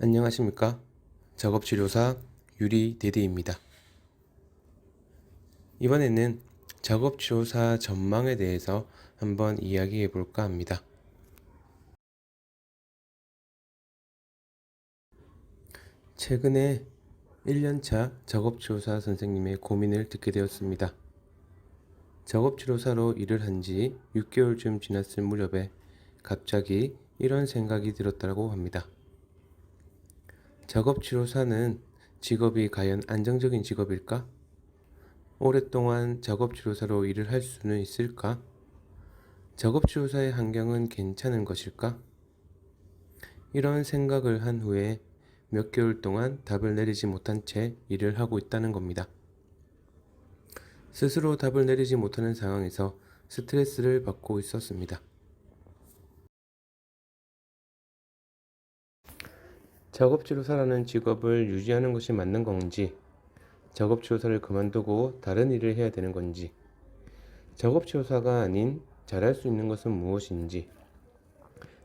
안녕하십니까? 작업치료사 유리 데디입니다. 이번에는 작업치료사 전망에 대해서 한번 이야기해 볼까 합니다. 최근에 1년차 작업치료사 선생님의 고민을 듣게 되었습니다. 작업치료사로 일을 한 지 6개월쯤 지났을 무렵에 갑자기 이런 생각이 들었다고 합니다. 작업치료사는 직업이 과연 안정적인 직업일까? 오랫동안 작업치료사로 일을 할 수는 있을까? 작업치료사의 환경은 괜찮은 것일까? 이런 생각을 한 후에 몇 개월 동안 답을 내리지 못한 채 일을 하고 있다는 겁니다. 스스로 답을 내리지 못하는 상황에서 스트레스를 받고 있었습니다. 작업치료사라는 직업을 유지하는 것이 맞는 건지, 작업치료사를 그만두고 다른 일을 해야 되는 건지, 작업치료사가 아닌 잘할 수 있는 것은 무엇인지,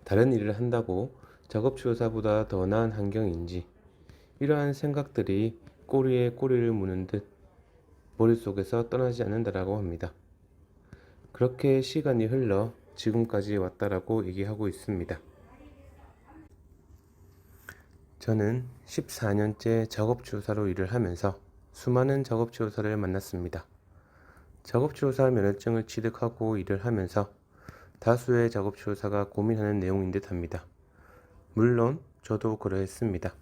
다른 일을 한다고 작업치료사보다 더 나은 환경인지, 이러한 생각들이 꼬리에 꼬리를 무는 듯 머릿속에서 떠나지 않는다라고 합니다. 그렇게 시간이 흘러 지금까지 왔다라고 얘기하고 있습니다. 저는 14년째 작업치료사로 일을 하면서 수많은 작업치료사를 만났습니다. 작업치료사 면허증을 취득하고 일을 하면서 다수의 작업치료사가 고민하는 내용인 듯 합니다. 물론 저도 그러했습니다.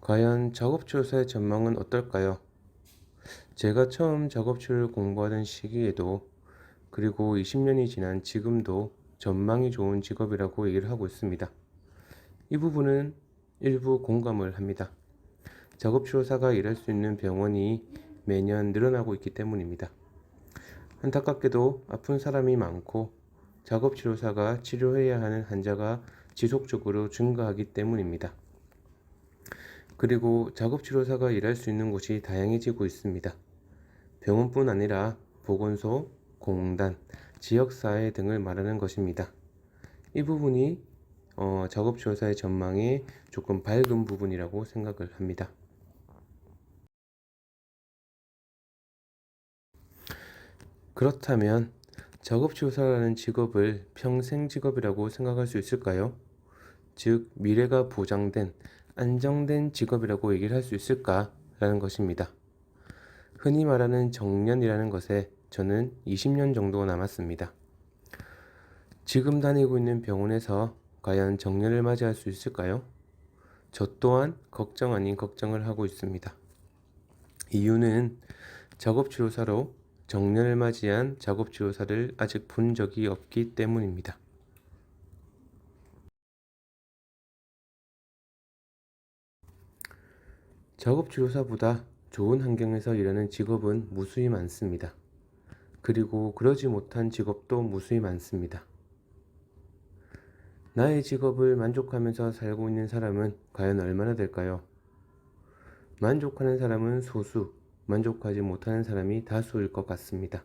과연 작업치료사의 전망은 어떨까요? 제가 처음 작업치료를 공부하던 시기에도 그리고 20년이 지난 지금도 전망이 좋은 직업이라고 얘기를 하고 있습니다. 이 부분은 일부 공감을 합니다. 작업치료사가 일할 수 있는 병원이 매년 늘어나고 있기 때문입니다. 안타깝게도 아픈 사람이 많고 작업치료사가 치료해야 하는 환자가 지속적으로 증가하기 때문입니다. 그리고 작업치료사가 일할 수 있는 곳이 다양해지고 있습니다. 병원뿐 아니라 보건소, 공단, 지역사회 등을 말하는 것입니다. 이 부분이 어, 작업치료사의 전망에 조금 밝은 부분이라고 생각을 합니다. 그렇다면 작업치료사라는 직업을 평생 직업이라고 생각할 수 있을까요? 즉, 미래가 보장된 안정된 직업이라고 얘기를 할 수 있을까라는 것입니다. 흔히 말하는 정년이라는 것에 저는 20년 정도 남았습니다. 지금 다니고 있는 병원에서 과연 정년을 맞이할 수 있을까요? 저 또한 걱정 아닌 걱정을 하고 있습니다. 이유는 작업치료사로 정년을 맞이한 작업치료사를 아직 본 적이 없기 때문입니다. 작업치료사보다 좋은 환경에서 일하는 직업은 무수히 많습니다. 그리고 그러지 못한 직업도 무수히 많습니다. 나의 직업을 만족하면서 살고 있는 사람은 과연 얼마나 될까요? 만족하는 사람은 소수, 만족하지 못하는 사람이 다수일 것 같습니다.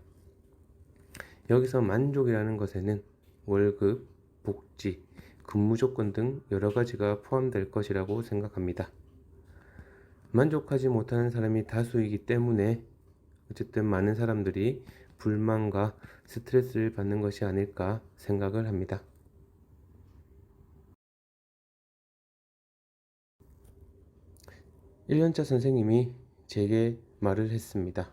여기서 만족이라는 것에는 월급, 복지, 근무 조건 등 여러 가지가 포함될 것이라고 생각합니다. 만족하지 못하는 사람이 다수이기 때문에 어쨌든 많은 사람들이 불만과 스트레스를 받는 것이 아닐까 생각을 합니다. (1년차) 선생님이 제게 말을 했습니다.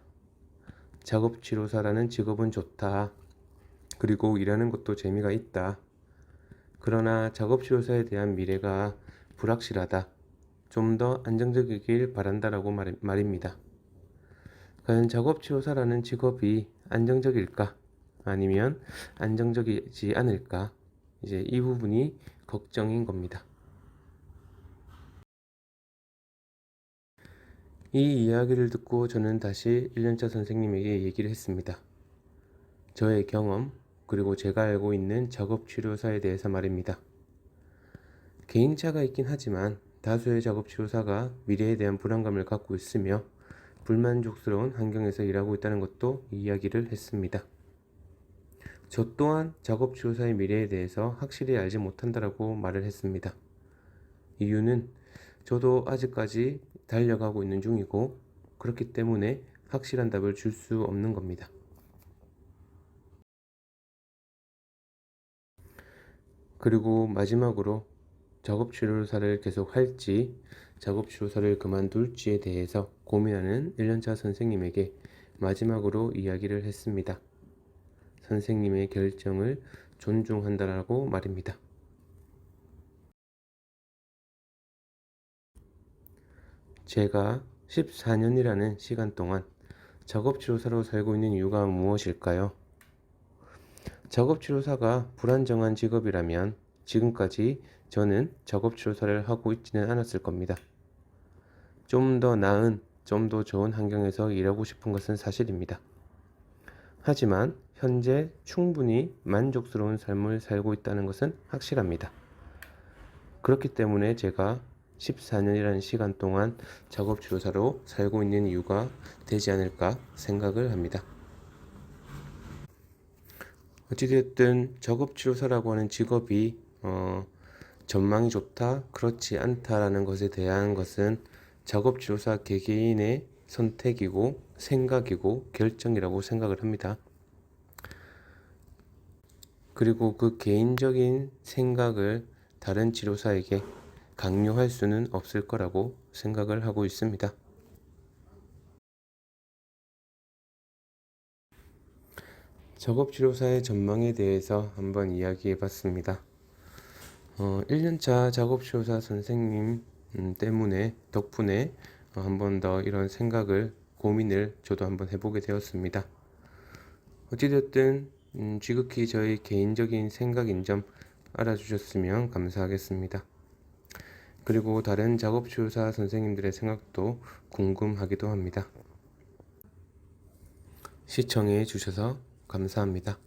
작업 치료사라는 직업은 좋다. 그리고 일하는 것도 재미가 있다. 그러나 작업 치료사에 대한 미래가 불확실하다. 좀 더 안정적이길 바란다라고 말, 말입니다. 과연 작업 치료사라는 직업이 안정적일까? 아니면 안정적이지 않을까? 이제 이 부분이 걱정인 겁니다. 이 이야기를 듣고 저는 다시 1년차 선생님에게 얘기를 했습니다. 저의 경험, 그리고 제가 알고 있는 작업치료사에 대해서 말입니다. 개인차가 있긴 하지만 다수의 작업치료사가 미래에 대한 불안감을 갖고 있으며 불만족스러운 환경에서 일하고 있다는 것도 이야기를 했습니다. 저 또한 작업치료사의 미래에 대해서 확실히 알지 못한다라고 말을 했습니다. 이유는 저도 아직까지 달려가고 있는 중이고 그렇기 때문에 확실한 답을 줄 수 없는 겁니다. 그리고 마지막으로 작업 치료사를 계속 할지 작업치료사를 그만둘지에 대해서 고민하는 1년차 선생님에게 마지막으로 이야기를 했습니다. 선생님의 결정을 존중한다라고 말입니다. 제가 14년이라는 시간 동안 작업치료사로 살고 있는 이유가 무엇일까요? 작업치료사가 불안정한 직업이라면 지금까지 저는 작업치료사를 하고 있지는 않았을 겁니다. 좀 더 나은, 좀 더 좋은 환경에서 일하고 싶은 것은 사실입니다. 하지만 현재 충분히 만족스러운 삶을 살고 있다는 것은 확실합니다. 그렇기 때문에 제가 14년이라는 시간 동안 작업치료사로 살고 있는 이유가 되지 않을까 생각을 합니다. 어찌됐든 작업 치료사라고 하는 직업이 어, 전망이 좋다, 그렇지 않다라는 것에 대한 것은 작업치료사 개개인의 선택이고 생각이고 결정이라고 생각을 합니다. 그리고 그 개인적인 생각을 다른 치료사에게 강요할 수는 없을 거라고 생각을 하고 있습니다. 작업 치료사의 전망에 대해서 한번 이야기해 봤습니다. 어, 1년차 작업 치료사 선생님 음, 때문에 덕분에 어, 한번 더 이런 생각을 고민을 저도 한번 해보게 되었습니다. 어찌됐든 음, 지극히 저의 개인적인 생각인 점 알아주셨으면 감사하겠습니다. 그리고 다른 작업치료사 선생님들의 생각도 궁금하기도 합니다. 시청해 주셔서 감사합니다.